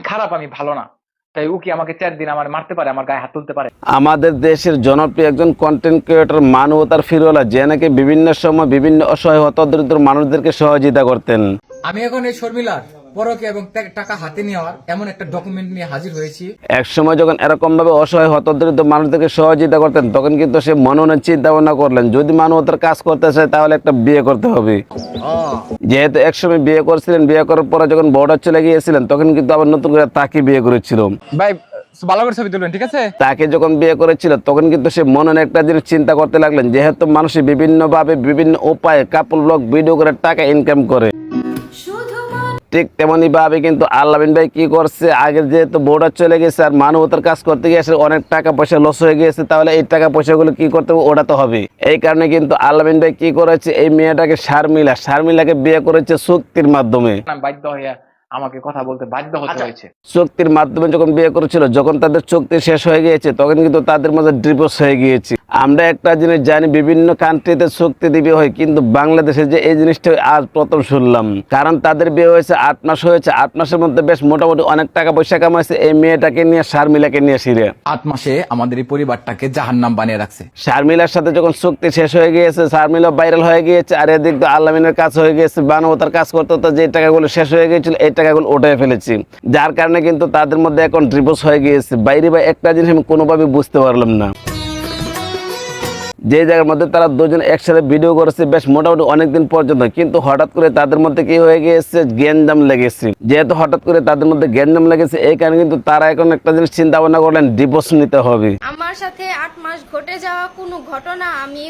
আমি খারাপ আমি ভালো না। তাই ও কি আমাকে চার দিন আমার মারতে পারে আমার গায়ে হাত তুলতে পারে। আমাদের দেশের জনপ্রিয় একজন কন্টেন্ট ক্রিয়েটর মানবতার ফিরোলা যে নাকি বিভিন্ন সময় বিভিন্ন অসহায় হতদরিদ্র মানুষদেরকে সহযোগিতা করতেন। আমি এখন এই শর্মিলার। পরকে এবং টাকা হাতে নেওয়ার এমন একটা ডকুমেন্ট নিয়ে হাজির হয়েছি। যখন এরকম ভাবে অসহায় হতদরিদ্র মানুষদেরকে সহযোগিতা করতেন তখন কিন্তু সে চিন্তা ভাবনা করলেন। যদি মানবতার কাজ করতে চায় তাহলে একটা বিয়ে করতে হবে। যেহেতু একসময় বিয়ে করছিলেন বিয়ে করার পরে যখন বর্ডার চলে গিয়েছিলেন তখন কিন্তু আবার নতুন করে তাকে বিয়ে করেছিল। ভাই ভালো করে ছবি তুলবেন ঠিক আছে? তাকে যখন বিয়ে করেছিল তখন কিন্তু সে মনে মনে একটা জিনিস চিন্তা করতে লাগলেন যেহেতু মানুষ বিভিন্ন ভাবে বিভিন্ন উপায়ে কাপল ব্লগ ভিডিও করে টাকা ইনকাম করে। ঠিক তেমনি ভাবে কিন্তু আল্লাবিন ভাই কি করছে? আগে যেহেতু বর্ডার চলে গেছে আর মানবতার কাজ করতে গিয়ে অনেক টাকা পয়সা লস হয়ে গিয়েছে, তাহলে এই টাকা পয়সাগুলো কি করতে হবে? ওটা তো হবে। এই কারণে কিন্তু আল্লাবিন ভাই কি করেছে? এই মেয়েটাকে শারমিলা শারমিলাকে বিয়ে করেছে চুক্তির মাধ্যমে। বাধ্য হয়ে আমাকে কথা বলতে বাধ্য হতে হয়েছে। চুক্তির মাধ্যমে যখন বিয়ে করেছিল যখন তাদের চুক্তি শেষ হয়ে গিয়েছে তখন কিন্তু তাদের মধ্যে ডিভোর্স হয়ে গিয়েছে। আমরা একটা জিনিস জানি বিভিন্ন কান্ট্রিতে চুক্তি দিবে হয় কিন্তু বাংলাদেশে যে এই জিনিসটা আজ প্রথম শুনলাম। কারণ তাদের বিয়ে হয়েছে আট মাস হয়েছে আট মাসের মধ্যে বেশ মোটামুটি অনেক টাকা পয়সা কামাইছে এই মেয়েটাকে নিয়ে শারমিলাকে নিয়ে সিরে। আট মাসে আমাদের এই পরিবারটাকে জাহান্নাম বানিয়ে রাখছে। শারমিলার সাথে যখন চুক্তি শেষ হয়ে গিয়েছে শারমিলা ভাইরাল হয়ে গিয়েছে আর এদিক দিয়ে আল্লামিনের কাজ হয়ে গিয়েছে বানবতার কাজ করতে করতে যে টাকাগুলো শেষ হয়ে গিয়েছিল এই টাকাগুলো উঠে ফেলেছি। যার কারণে কিন্তু তাদের মধ্যে এখন ডিভোর্স হয়ে গিয়েছে। বাইরে বা একটা জিনিস আমি কোনোভাবে বুঝতে পারলাম না। যে জায়গার মধ্যে তারা দুজন একসাথে ভিডিও করেছে, বেশ মোটামুটি অনেকদিন পর্যন্ত। কিন্তু হঠাৎ করে তাদের মধ্যে কি হয়ে গিয়েছে? গ্যাঞ্জাম লেগেছে। যেহেতু হঠাৎ করে তাদের মধ্যে গ্যাঞ্জাম লেগেছে, এই কারণে কিন্তু তারা এখন একটা জিনিস চিন্তা ভাবনা করলেন ডিভোর্স নিতে হবে। আমার সাথে আট মাস ঘটে যাওয়া কোনো ঘটনা আমি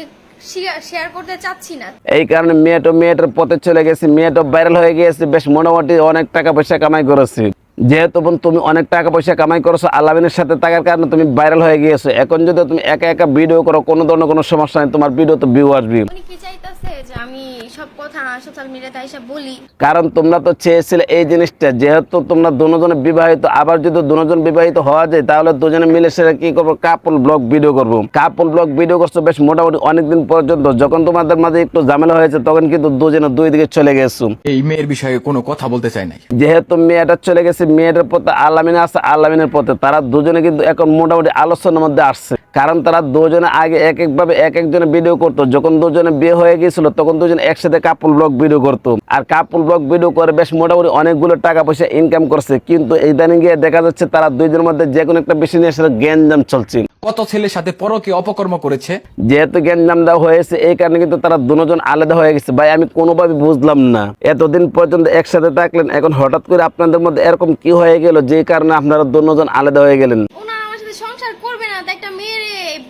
শেয়ার করতে চাচ্ছি না। এই কারণে মেয়েটা মেয়েটার পথে চলে গেছে মেয়েটা ভাইরাল হয়ে গিয়েছে, বেশ মোটামুটি অনেক টাকা পয়সা কামাই করেছে। যেহেতু বোন তুমি অনেক টাকা পয়সা কামাই করেছ আল্লামিনের সাথে থাকার কারণে তুমি ভাইরাল হয়ে গিয়েছো। এখন যদি তুমি একা একা ভিডিও করো কোনো ধরনের কোনো সমস্যা নেই তোমার ভিডিও তো ভিউ আসবে। উনি কি চাইতেছে যে আমি সব কথা সোশ্যাল মিডিয়াতে এসে বলি? কারণ তোমরা তো চেয়েছিলে এই জিনিসটা যেহেতু তোমরা দুজনে বিবাহিত আবার যদি দুজন বিবাহিত হওয়া যায় তাহলে দুজনে মিলে সেটা কি করব? কাপল ব্লগ ভিডিও করব। কাপল ব্লগ ভিডিও করছ বেশ মোটামুটি অনেকদিন পর্যন্ত যখন তোমাদের মাঝে একটু ঝামেলা হয়েছে তখন কিন্তু দুজনে দুই দিকে চলে গেছো। এই মেয়ের বিষয়ে কোনো কথা বলতে চাই নাই। যেহেতু মেয়েটা চলে গেছে মেয়েটার পথে আল্লামিনে আছে আল্লামিনের পথে তারা দুজনে কিন্তু এখন মোটামুটি আলোচনার মধ্যে আসছে। কারণ তারা দুজনে আগে এক একভাবে এক একজনে ভিডিও করতো। যখন দুজনে বিয়ে হয়ে গিয়েছিল তখন দুজন একসাথে কাপল ব্লগ ভিডিও করতো। আর কাপল ব্লগ ভিডিও করে বেশ মোটামুটি অনেকগুলো টাকা পয়সা ইনকাম করছে। কিন্তু ইদানিং গিয়ে দেখা যাচ্ছে তারা দুইজনের মধ্যে যে কোনো একটা বিষয় নিয়ে সেটা জ্ঞানজাম চলছে। কত ছেলের সাথে পরকে অপকর্ম করেছে? যেহেতু জ্ঞানজাম দেওয়া হয়েছে এই কারণে কিন্তু তারা দুজন আলাদা হয়ে গেছে। ভাই আমি কোনোভাবে বুঝলাম না। এতদিন পর্যন্ত একসাথে থাকলেন এখন হঠাৎ করে আপনাদের মধ্যে এরকম কি হয়ে গেল? যে কারণে আপনারা দুজন আলাদা হয়ে গেলেন। ওনারা আমার সাথে সংসার করবে না তাই একটা মেয়ের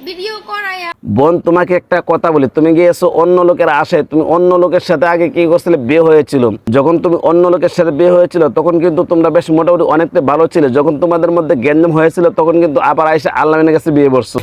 ভিডিও করায় বোন তোমাকে একটা কথা বলি। তুমি গিয়েছো অন্য লোকের আশায়। তুমি অন্য লোকের সাথে আগে কি করছিলে? বিয়ে হয়েছিল। যখন তুমি অন্য লোকের সাথে বিয়ে হয়েছিল তখন কিন্তু তোমরা বেশ মোটামুটি অনেকটা ভালো ছিলে। যখন তোমাদের মধ্যে গ্যাঞ্জাম হয়েছিল তখন কিন্তু আবার আইসা আল্লামিনের কাছে বিয়ে বসছো।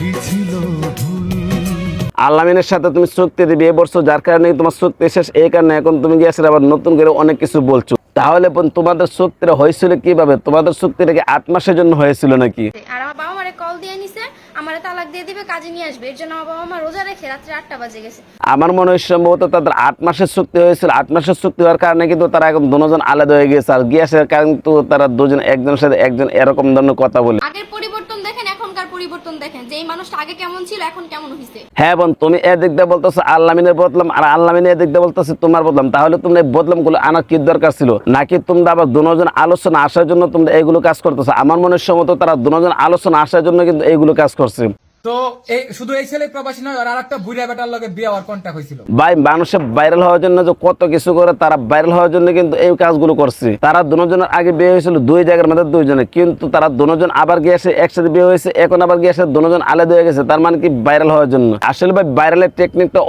আল্লামিনের সাথে তুমি চুক্তি দিয়ে বিয়ে বসছো যার কারণে তোমার চুক্তি শেষ এই কারণে এখন তুমি গিয়েছিলে আবার নতুন করে অনেক কিছু বলছো? তাহলে তোমাদের চুক্তিটা হয়েছিল কীভাবে? তোমাদের চুক্তিটা কি আট মাসের জন্য হয়েছিল নাকি? আর আমার বাবা মারে কল দিয়ে নিছে আমারে তালাক দিয়ে দিবে কাজে নিয়ে আসবে। এর জন্য আমার বাবা মা রোজা রেখে রাত্রে আটটা বাজে গেছে। আমার মনে হয় সম্ভবত তাদের আট মাসের চুক্তি হয়েছিল। আট মাসের চুক্তি হওয়ার কারণে কিন্তু তারা এখন দুজন আলাদা হয়ে গিয়েছে। আর গিয়াসের কারণে কিন্তু তারা দুজন একজনের সাথে একজন এরকম ধরনের কথা বলে। আগের পরিবর্তন দেখেন এখনকার পরিবর্তন দেখেন যে এই মানুষটা আগে কেমন ছিল, এখন কেমন হইছে? হ্যাঁ বোন, তুমি এদিক দিয়ে বলতেছো আল্লামিনের বদলাম আর আল্লামিনের এদিক দিয়ে বলতেছো তোমার বদলাম। তাহলে তোমরা বদলামগুলো আনার কি দরকার ছিল? নাকি তোমরা আবার দুজন আলোচনা আসার জন্য তোমরা এগুলো কাজ করতেছো? আমার মনের হয় তারা দুজন আলোচনা আসার জন্য কিন্তু এইগুলো কাজ করছে। তো ভাইরাল কাজগুলো মানে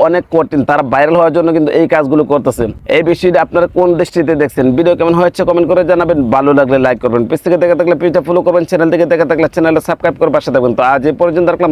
অনেক কঠিন, তারা ভাইরাল হওয়ার জন্য কিন্তু এই কাজগুলো করতেছে। এই বিষয়টা আপনারা কোন দৃষ্টিতে দেখছেন? ভিডিও কেমন হয়েছে কমেন্ট করে জানাবেন, ভালো লাগলে লাইক করবেন। পেজ থেকে দেখে থাকলে ফলো করবেন চ্যানেল থেকে দেখে থাকলে চ্যানেলটা সাবস্ক্রাইব করে পাশে থাকবেন। তো আজ পর্যন্ত রাখলাম